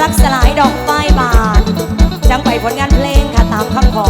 รักสลายดอกไฟบาน จังไปผลงานเพลงค่ะตามคำขอ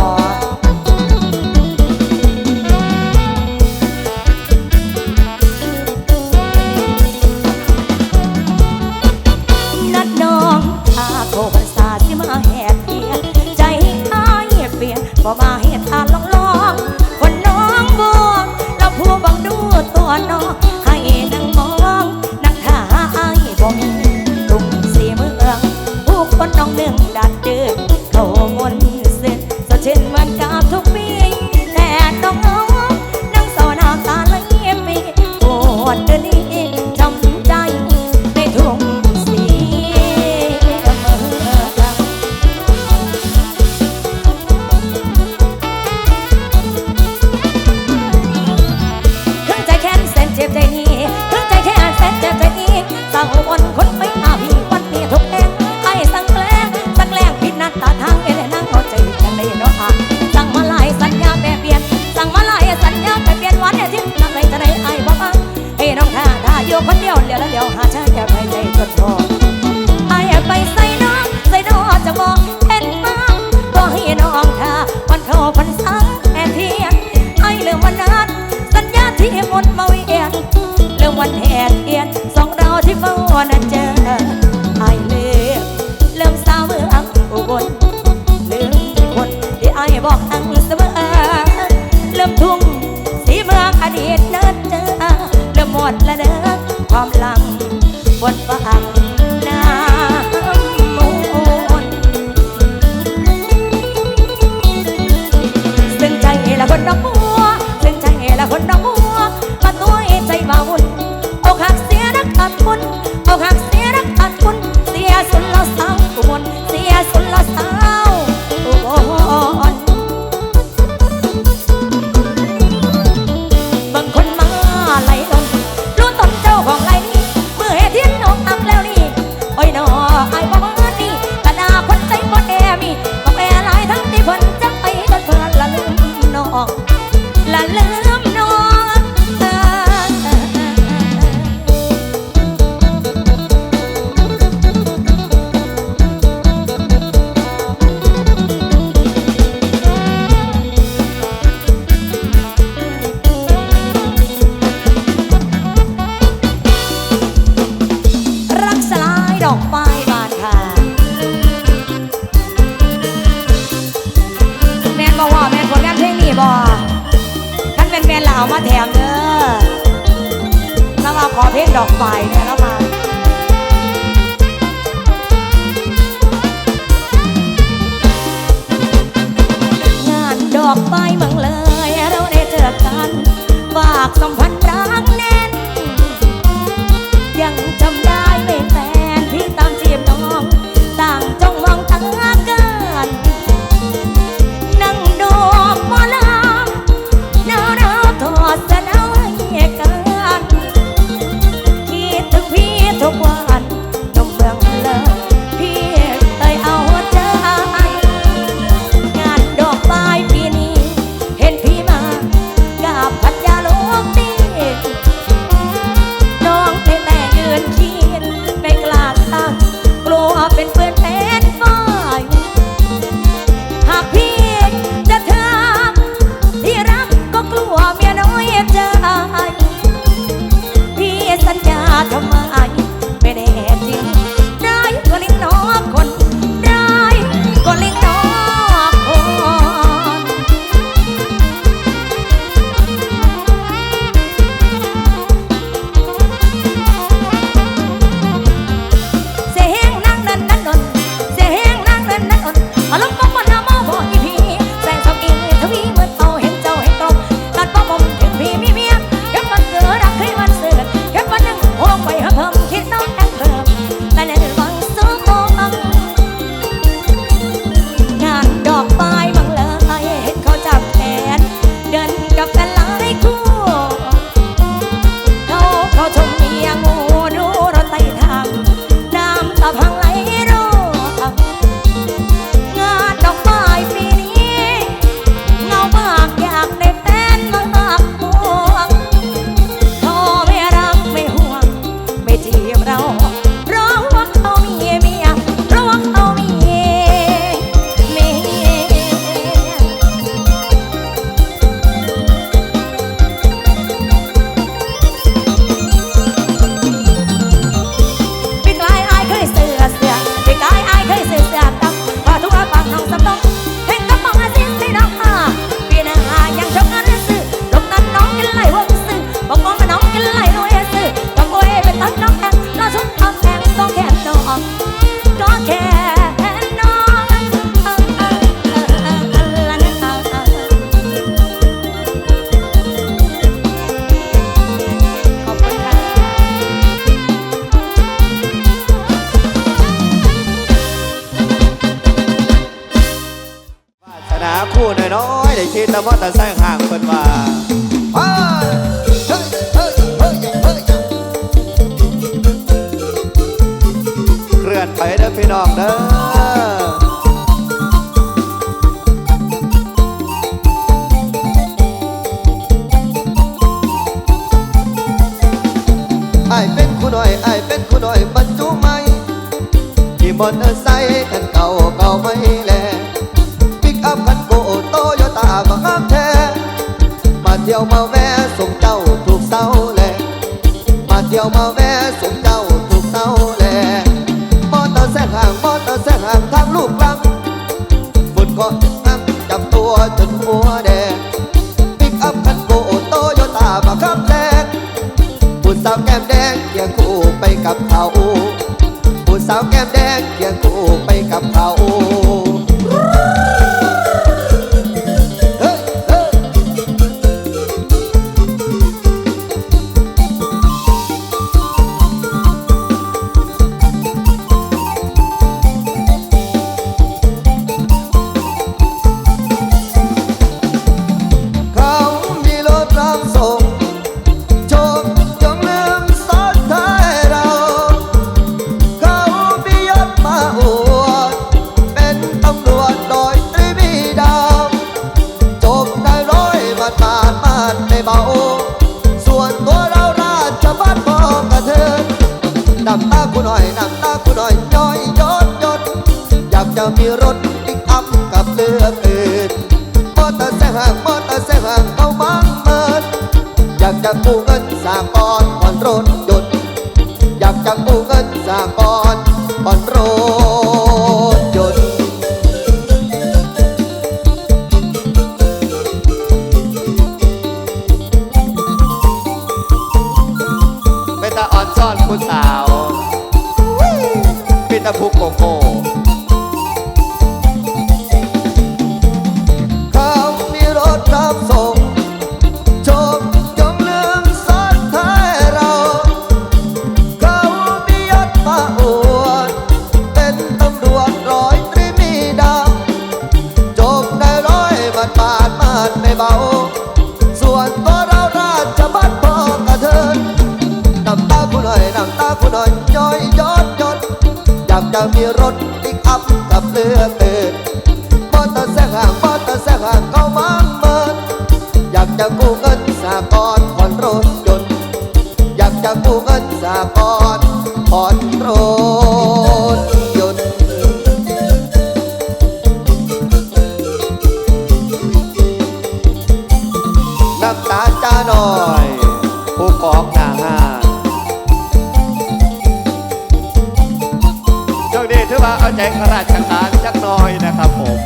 รือว่าเอาใจข้าราชการสักหน่อยนะครับผม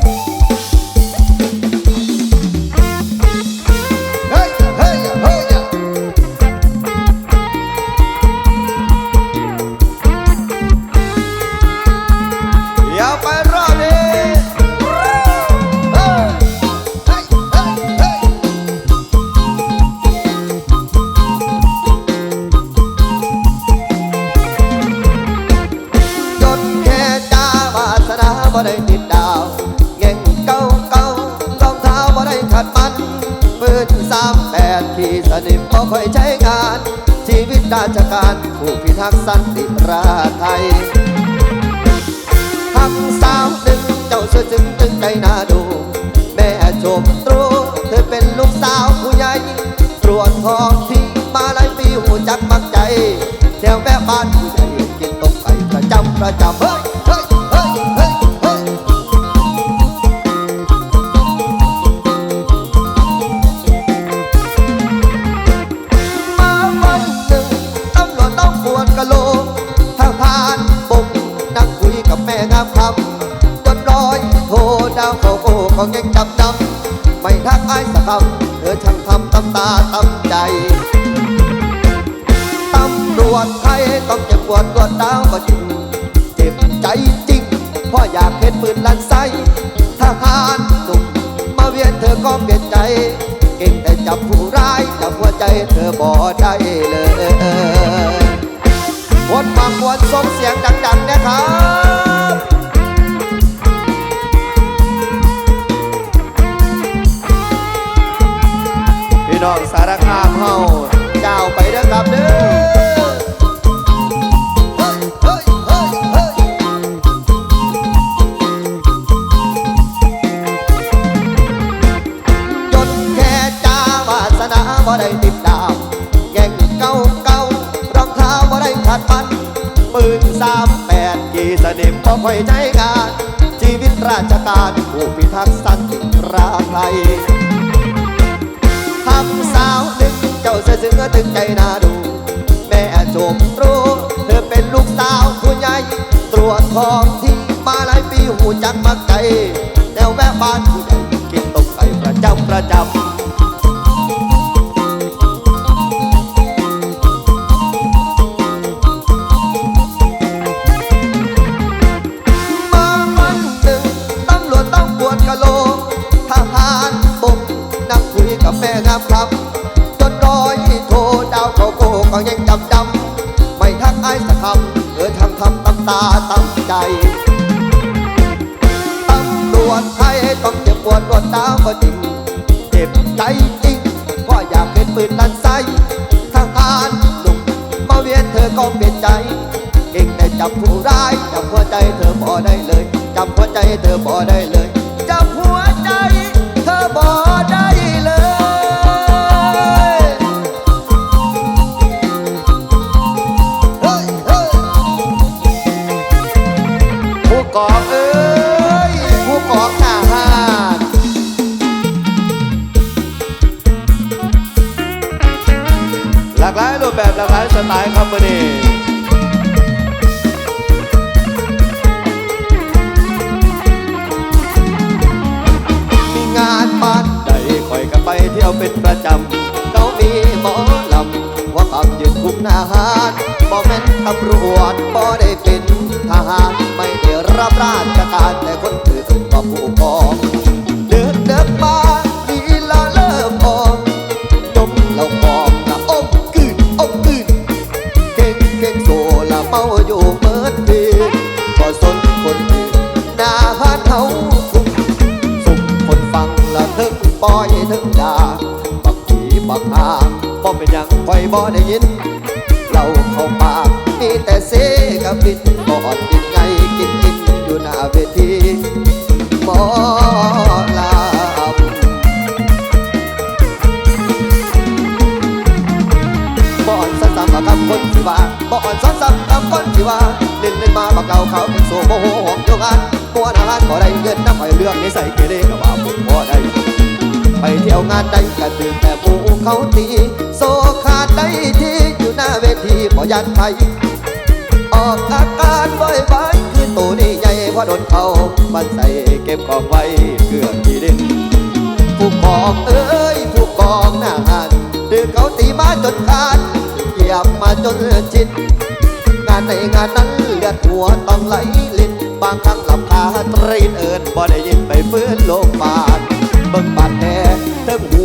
ากสันติราไทยทำสาวหนึ่งเจ้าเชื่อจึงจึงใจน่าดู แม่ชมตรูเธอเป็นลูกสาวผู้ใหญ่ตรวจทองที่มาหลายปีหูจักมักใจแถวแม่บ้านผู้ใหญ่กินต้มไก่ประจำประจำเซึ้งใจน่าดู แม่ชมรู้ เธอเป็นลูกสาวผู้ใหญ่ ตรวจทองที่มาหลายปีหูจักมักใจแนวแวะบ้านผู้ใหญ่กินตกไก่ประจำประจำ ไตล์ครับมื่อนี้มีงานบ้านใดคอยกันไปเที่ยวเป็นประจำเขามีหมอลำว่าขับยืนคุมหน้าหารบ่แม่นตำรวจบ่ได้เป็นทหารไม่ได้รับราชการแต่คนอื่นว่าผู้กอง ถึงด่าบักผีบักหาบ่เป็นหยังคอยบ่ได้ยิน เราเข้าปากมีแต่เสกับบินบ่อดกินไงกินกินอยู่หน้าเวทีหมอลำบ่อนซ้ำๆกับคำคนที่ว่าบ่อนซ้ำๆกับคนที่ว่าเล่นเล่นมาบักเราเขาเป็นโซโมโหหองโยงานมัวอาหารบ่ได้เงินน้ำไฟเรื่องนิสัยเกเรก็ว่าบุญบ่ได้ ไปเที่ยวงานใดก็ตื่นแต่หมูเขาตีโซขาดได้ที่อยู่หน้าเวทีบ่ยันไทยออกอาการบ่อยไปคือตัวนี่ใหญ่เพราะโดนเขามันใส่เก็บกองไว้เกลือที่ดินผู้กองเอ้ยผู้กองหน้างานดือเขาตีมาจนขาดเหยียบมาจนชินงานในงานนั้นเลือดหัวต้องไหลลิ้นบางครั้งหลับตาตรีนเอินบ่ได้ยินไปฟื้นโลงบาดเบิ่ง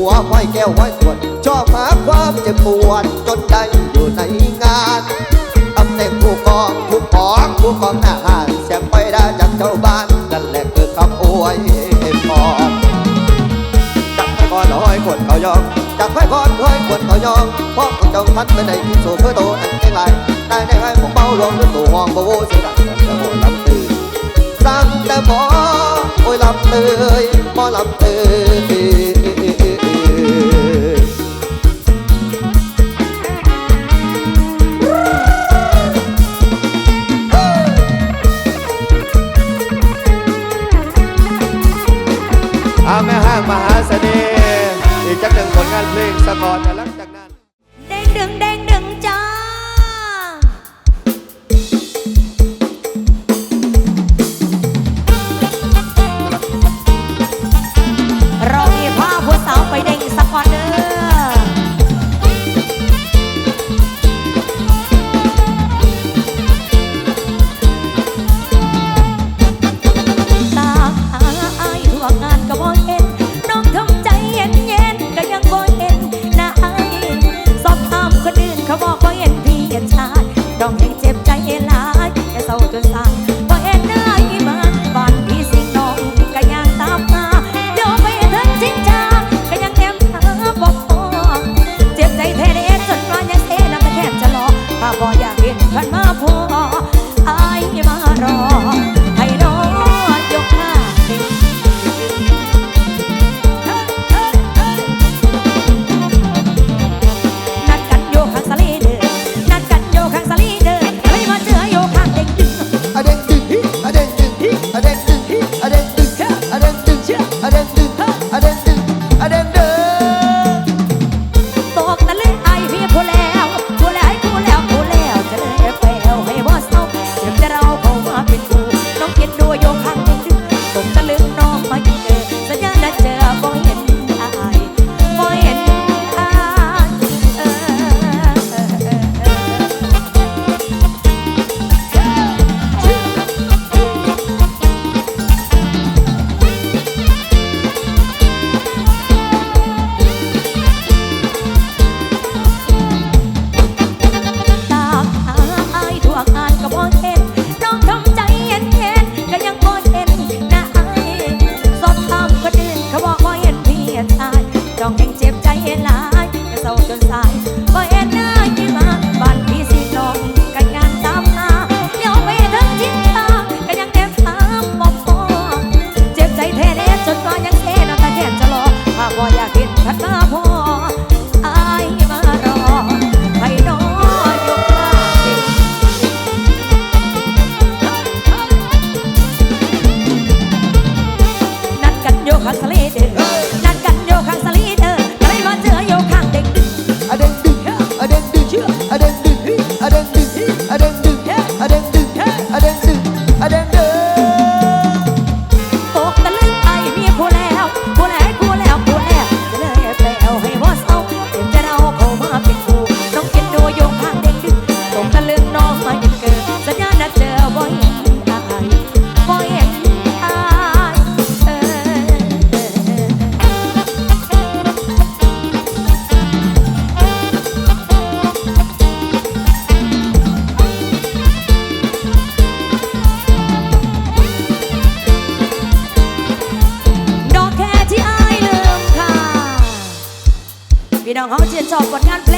วห้อยแก้วห้อยขวด ชอบหาความเจ็บปวดจนได้อยู่ในงานตำแหน่งผู้กองผู้กองผู้กองหน้างานเสียงไปได้จากชาวบ้านนั่นแหละคือคำอวยพรจับให้ก่อนห้อยขวดเขายองจับให้ก่อนห้อยขวดเขายองเพราะคนจองทันเป็นในที่สูเพื่อโตอันเก่งไรได้ในให้ผมเบาลงด้วยตัวห้องโบโวเสียดังแต่โบลำตื่นสั่งแต่บอโอ้ยลำตื่นบอลำตื่น จักหนึ่งผลงานเพลงสะกอนแต่ละ องแห่งเจ็บใจเหลายเศร้าจนสายบ่เอ็น guardar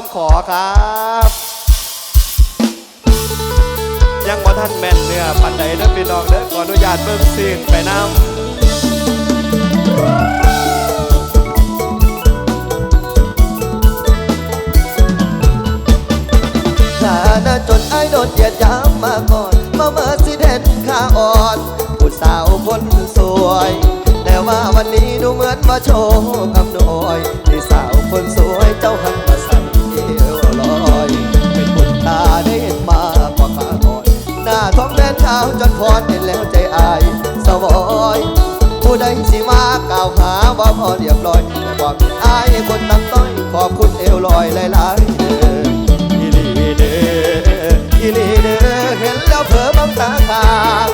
้องขอครับยังบ่ท่านแม่นเนื้อปันใดเด้อพี่น้องเด้อขออนุญาตเบิ่งซีนไปนำาลาน้าจนไอ้โดนเหยียดยามมาก่อนมาเมื่อสิเด่นข้าอ่อนผู้สาวคนสวย แต่ว่าวันนี้ดูเหมือนมาโชว์คอำนวยที่สาวคนสวยเจ้าหัก ท้องแม่นขาวจนพรเห็นแล้วใจอาย สวอยผู้ใดสิมากล่าวหาว่าพอเรียบร้อยแต่ความผิดอายคนตั้งต้อย ขอบคุณเอวลอยหลายๆเด้ออีลีเด้ออีลีเด้อเห็นแล้วเผลอบังตาขาง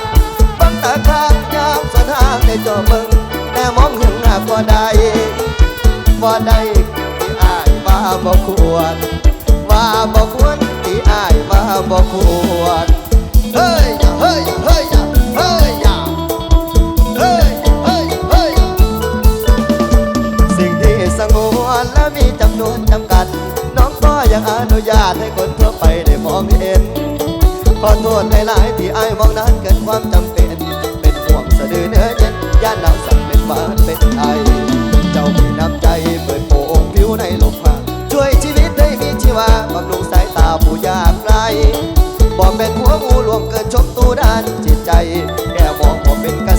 บังตาข้างยามสนทางในจอมึงแต่มองเห็นหน้าก็ได้ว่าได้ที่อายว่าบ่ควร ว่าบ่ควรที่อายว่าบ่ควร นจำกัด น้องก็ยังอนุญาตให้คนทั่วไปได้มองเห็น ขอโทษหลายๆที่ไอายมองนานเกินความจำเป็น เป็นห่วงสะดือเนื้อเย็นย่านหนาสั่นเป็นหวานเป็นไอ เจ้ามีน้ำใจเปิดโปงผิวในลมผ่าช่วยชีวิตให้มีชีวาบำรุงสายตาผู้ยากไร้บอกเป็นหัวงูหลวงเกินชมตูด้านจิตใจ แค่มองผมเป็นกร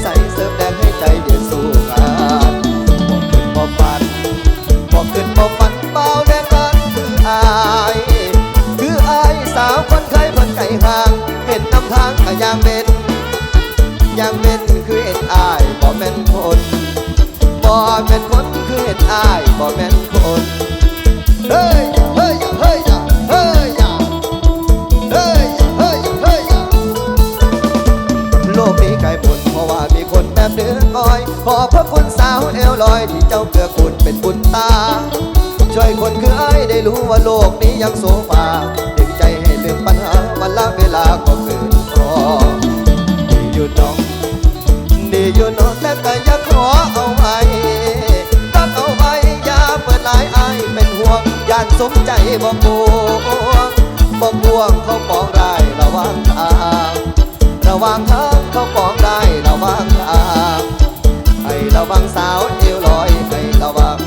อเห็นอายบ่แม่นคนเฮ้ยเฮ้ยเฮ้ยเฮ้ยเฮ้ยเฮ้ยเฮ้ยโลกนี้ไกลบุญเพราะว่ามีคนแบบเนื้อก้อยขอพระคุณสาวเอวลอยที่เจ้าเกือกูลเป็นบุญตา ช่วยคนคือไอ้ได้รู้ว่าโลกนี้ยังโซฟาดึงใจให้ลืมปัญหาวันละเวลาก็เกินพอดีอยู่น้องดีอยู่เนอนแต่ก็ ย่านสมใจบอกบวงบอกบวงเขาปองได้ระวังทางระวังทางเขาปองได้ระวังทางให้ระวังสาวเอวลอยให้ระวัง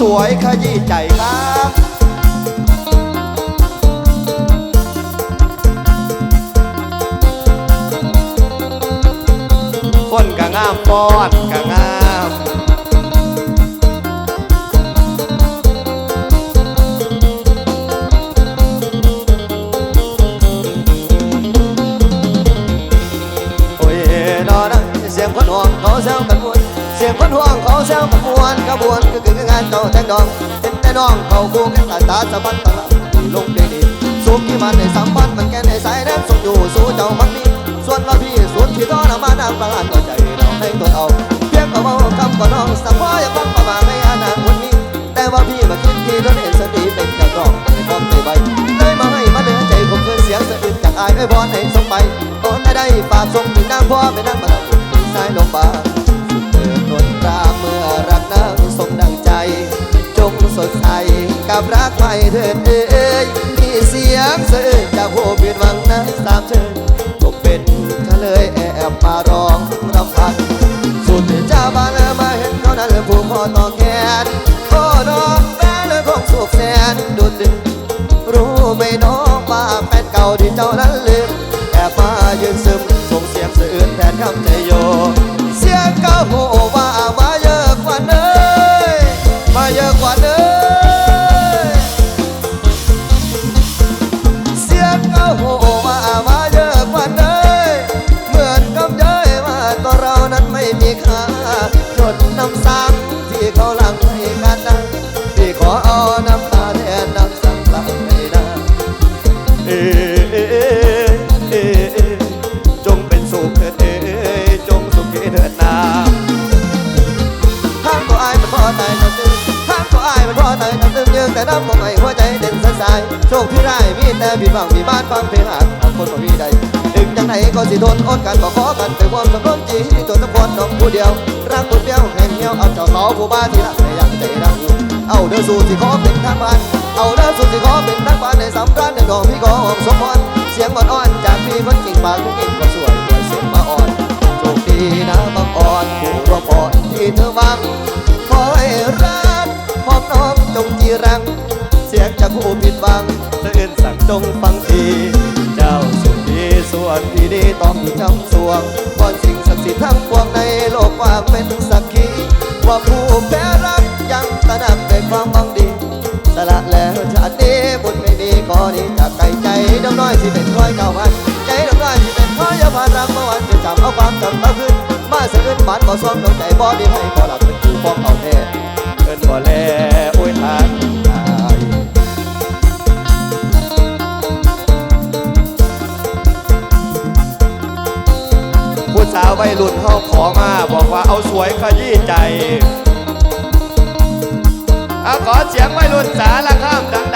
สวยขยี้ใจครับคนกะงามปอดกะงามโอ้ยนอนะเสียงคนห่วงเขาแซวกันมวนเสียงคนห่วงเขาแซวกันมวนกระบวนก็คือ แตงดองเป็นแต่น้องเขาคู่กันตาตาสะบัดตะละลงเดดีสุขที่มันในสามพันมันแก่ในสายแนส่งอยู่สู่เจ้ามันนี้ส่วนว่าพี่ส่วนที่ต้อนมาน้ำประหลาดก็ใจเราให้ตัวเอาเพียงก็เมาคำก็น้องสังพ่ออย่าฟังประมาณให้อานาคนนี้ แต่ว่าพี่มาคิดที่ตนเองสติเป็นเจ้าต้องในความใจไวเลยมาให้มาเหลือใจผมเพื่อเสียงสะอึกจากอายไอ้บอลให้ส่งไปตอนได้ได้ฝากส่งถึงนางพ่อไปนั่งมาตสายลงบา ใสกับรักใหม่เถิดเอ้ยมีเสียงเสะอึกจากผู้ผิดหวังนะสามเชิญก็เป็นเฉลยแอบมาร้องรำพันสุดเจ้าบ้านเลยมาเห็นเขานั้นเลยผูกคอต่อแขนโอ้น้องแฟนเลยคงสุขแสนดูดึงรู้ไหมน้องว่าแฟนเก่าที่เจ้านั้นลืม คที่ได้มีแต่ผิดหวังมีบ้านฟังเพลงหักคนบ่มีใดถึงจังไหนก็สิทนอดกันบอกขอกันเป็นความสำคัญจีที่ตัวสำคัญน้องผู้เดียว รักบุญเปี้ยวแห่งเหี่ยวเอาเจ้าเขาผู้บ้าที่รักในยังใจรักเอาเด้อสู่ที่ขอเป็นทางบ้านเอาเด้อสู่ที่ขอเป็นทางบ้านในสำรันในดอกพี่ขอหอมสมพรเสียงอ่อนๆจากพี่คนกิ่งปากคือกิ่งก็สวยด้วยเสียงมาอ่อนโชคดีนะบางอ่อนผู้งขอให้รักพร้อมน้องจงจีรัง สียงจากผู้ผิดหวังสะอื่นสั่งจงฟังทีเจ้าสุขดีส่วนที่ดีต้องจำสวงบอนสิ่งศักดิ์สิทธิ์ทั้งปวงในโลกกว่างเป็นสักขีว่าผู้แพ้รักยังตระหนักในความหวังดีสละแล้วชาตินี้บุญไม่มีก็นี้จากไกลใจดำน้อยที่เป็นร้อยเก้าพันใจดำน้อยที่เป็นร้อยยาพานรักเมื่อวันจะจำเอาความจำมาขึ้นมาสะอื้นบานบ่ซ้อมดวงใจบ่ดีให้บ่หลับเป็นผู้ฟ้องเอาแท้เอิ้นบ่แลโอ้ยทาง ผู้สาววัรุ่นเฮาขอมา บอกว่าเอาสวยขยี้ใจอขอเสียงวัรุ่นสารข้ามดัง